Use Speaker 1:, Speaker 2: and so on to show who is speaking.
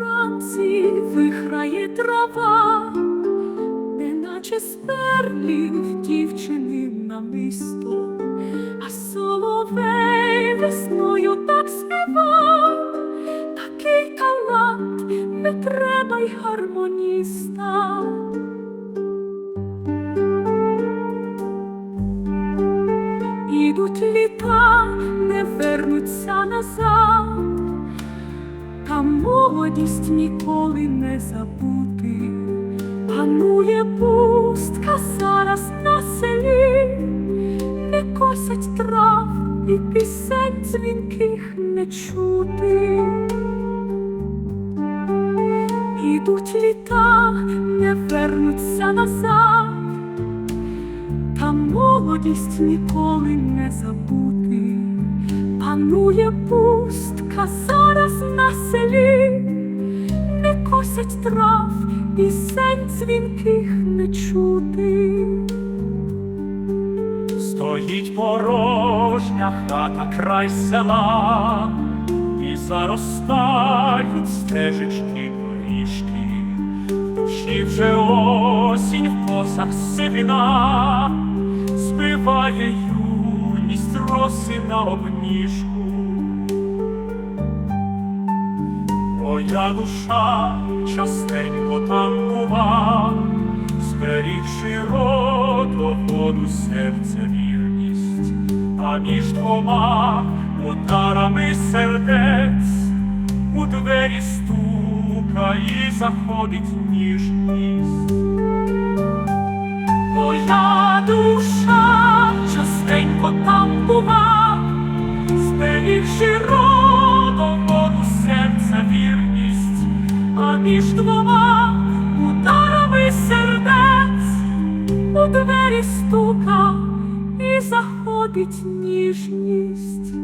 Speaker 1: ланці виграє трава, неначе сперлів дівчини на намисто, а соловей весною так співав, такий талант не треба й гармоніста. Ідуть літа, не вернуться назад, та молодість ніколи не забути. Панує пустка зараз на селі, не косять трав і пісень дзвінких не чути. Ідуть літа, не вернуться назад, та молодість ніколи не забути. Панує пустка трав, пісень дзвінких не чути.
Speaker 2: Стоїть порожня хата край села, і заростають стежечки доріжки, душі вже осінь в косах сивіна, співає юність роси на обніжку. Моя душа частенько там бува, зберігши родоводу серця вірність, а між двома ударами сердець у двері стука і заходить ніжність.
Speaker 1: Моя душа частенько там бува, зберігши родоводу серця вірність, між двома ударами сердець, у двері стука і заходить ніжність.